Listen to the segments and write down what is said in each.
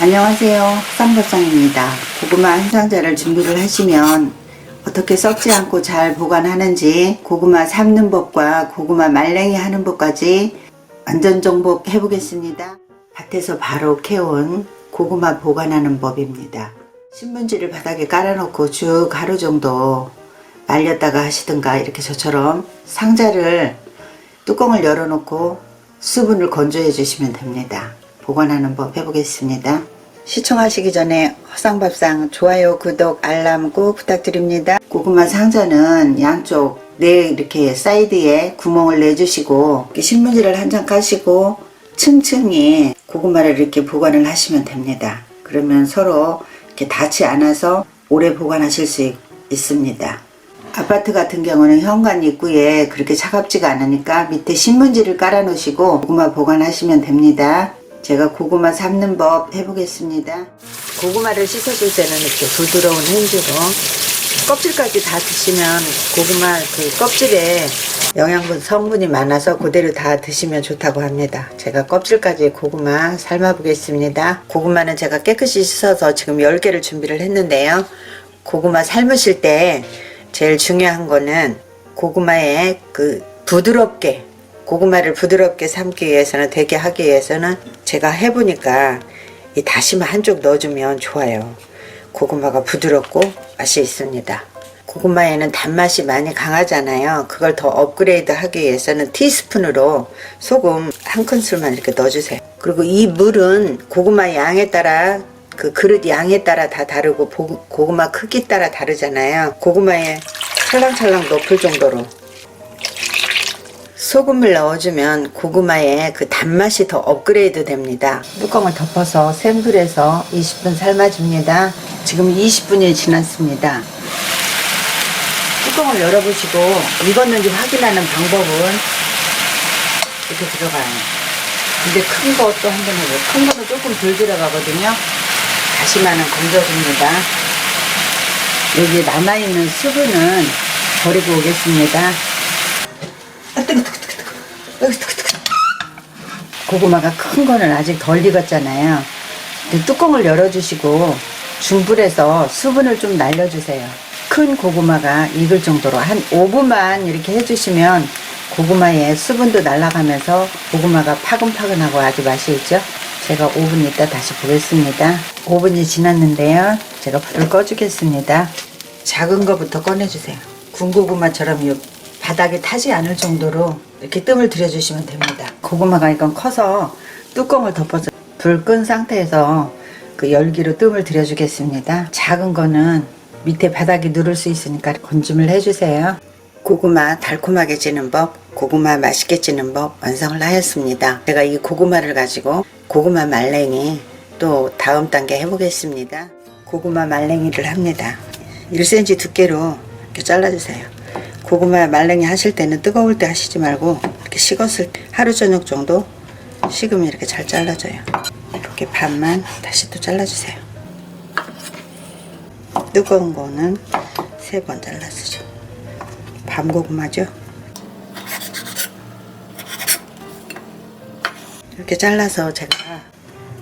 안녕하세요. 쌍밥상입니다. 고구마 한 상자를 준비를 하시면 어떻게 썩지 않고 잘 보관하는지 고구마 삶는 법과 고구마 말랭이 하는 법까지 안전 정복 해보겠습니다. 밭에서 바로 캐온 고구마 보관하는 법입니다. 신문지를 바닥에 깔아놓고 쭉 하루 정도 말렸다가 하시든가 이렇게 저처럼 상자를 뚜껑을 열어놓고 수분을 건조해 주시면 됩니다. 보관하는 법 해보겠습니다. 시청하시기 전에 허상밥상 좋아요, 구독, 알람 꼭 부탁드립니다. 고구마 상자는 양쪽 네 이렇게 사이드에 구멍을 내주시고 신문지를 한 장 까시고 층층이 고구마를 이렇게 보관을 하시면 됩니다. 그러면 서로 이렇게 닿지 않아서 오래 보관하실 수 있- 있습니다. 아파트 같은 경우는 현관 입구에 그렇게 차갑지가 않으니까 밑에 신문지를 깔아 놓으시고 고구마 보관하시면 됩니다. 제가 고구마 삶는 법 해보겠습니다. 고구마를 씻어줄 때는 이렇게 부드러운 행주로 껍질까지 다 드시면 고구마 그 껍질에 영양분 성분이 많아서 그대로 다 드시면 좋다고 합니다. 제가 껍질까지 고구마 삶아 보겠습니다. 고구마는 제가 깨끗이 씻어서 지금 10개를 준비를 했는데요. 고구마 삶으실 때 제일 중요한 거는 고구마에 그 부드럽게 고구마를 부드럽게 삶기 위해서는 되게 하기 위해서는 제가 해보니까 이 다시마 한쪽 넣어주면 좋아요. 고구마가 부드럽고 맛이 있습니다. 고구마에는 단맛이 많이 강하잖아요. 그걸 더 업그레이드 하기 위해서는 티스푼으로 소금 한 큰술만 이렇게 넣어주세요. 그리고 이 물은 고구마 양에 따라 그 그릇 양에 따라 다 다르고 보- 고구마 크기 따라 다르잖아요. 고구마에 찰랑찰랑 높을 정도로 소금을 넣어주면 고구마의 그 단맛이 더 업그레이드 됩니다. 뚜껑을 덮어서 센 불에서 20분 삶아줍니다. 지금 20분이 지났습니다. 뚜껑을 열어보시고 익었는지 확인하는 방법은 이렇게 들어가요. 근데 큰 것도 한번 해보고 큰 거는 조금 덜 들어가거든요. 다시마는 건져줍니다. 여기 남아있는 수분은 버리고 오겠습니다. 아, 뜨거, 뜨거, 뜨거, 뜨거. 뜨거, 뜨거, 뜨거. 고구마가 큰 거는 아직 덜 익었잖아요. 뚜껑을 열어주시고 중불에서 수분을 좀 날려주세요. 큰 고구마가 익을 정도로 한 5분만 이렇게 해주시면 고구마에 수분도 날아가면서 고구마가 파근파근하고 아주 맛이 있죠. 제가 5분 있다 다시 보겠습니다. 5분이 지났는데요. 제가 불을 꺼주겠습니다. 작은 거부터 꺼내주세요. 군고구마처럼 이 바닥에 타지 않을 정도로 이렇게 뜸을 들여주시면 됩니다. 고구마가 이건 커서 뚜껑을 덮어서 불 끈 상태에서 그 열기로 뜸을 들여주겠습니다. 작은 거는 밑에 바닥이 누를 수 있으니까 건짐을 해주세요. 고구마 달콤하게 찌는 법, 고구마 맛있게 찌는 법 완성을 하였습니다. 제가 이 고구마를 가지고 고구마 말랭이 또 다음 단계 해보겠습니다. 고구마 말랭이를 합니다. 1cm 두께로 이렇게 잘라주세요. 고구마 말랭이 하실 때는 뜨거울 때 하시지 말고 이렇게 식었을 때 하루 저녁 정도 식으면 이렇게 잘 잘라져요. 이렇게 반만 다시 또 잘라주세요. 뜨거운 거는 세 번 잘라주죠. 밤고구마죠. 이렇게 잘라서 제가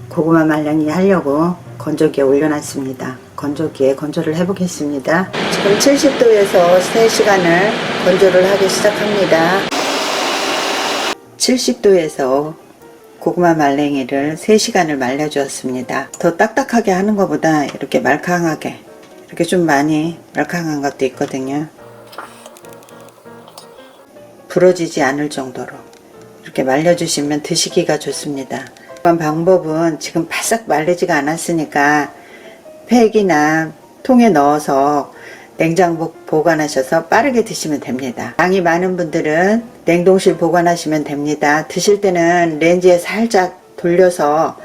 고구마 말랭이 하려고 건조기에 올려놨습니다. 건조기에 건조를 해보겠습니다. 지금 70도에서 3시간을 건조를 하기 시작합니다. 70도에서 고구마 말랭이를 3시간을 말려주었습니다. 더 딱딱하게 하는 것보다 이렇게 말캉하게 이렇게 좀 많이 말캉한 것도 있거든요. 부러지지 않을 정도로 이렇게 말려주시면 드시기가 좋습니다. 이번 방법은 지금 바싹 말리지가 않았으니까 팩이나 통에 넣어서 냉장 보관하셔서 빠르게 드시면 됩니다. 양이 많은 분들은 냉동실 보관하시면 됩니다. 드실 때는 렌즈에 살짝 돌려서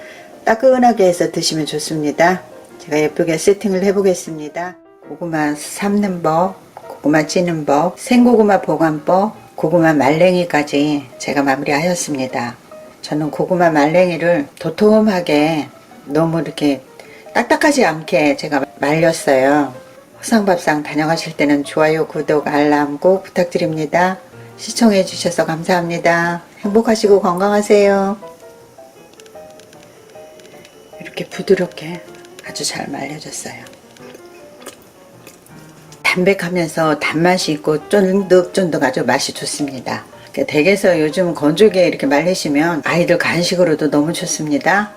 따끈하게 해서 드시면 좋습니다. 제가 예쁘게 세팅을 해보겠습니다. 고구마 삶는 법, 고구마 찌는 법, 생고구마 보관법, 고구마 말랭이까지 제가 마무리하였습니다. 저는 고구마 말랭이를 도톰하게 너무 이렇게 딱딱하지 않게 제가 말렸어요. 호상밥상 다녀가실 때는 좋아요, 구독, 알람 꼭 부탁드립니다. 시청해 주셔서 감사합니다. 행복하시고 건강하세요. 이렇게 부드럽게 아주 잘 말려졌어요. 담백하면서 단맛이 있고 쫀득쫀득 아주 맛이 좋습니다. 댁에서 요즘 건조기에 이렇게 말리시면 아이들 간식으로도 너무 좋습니다.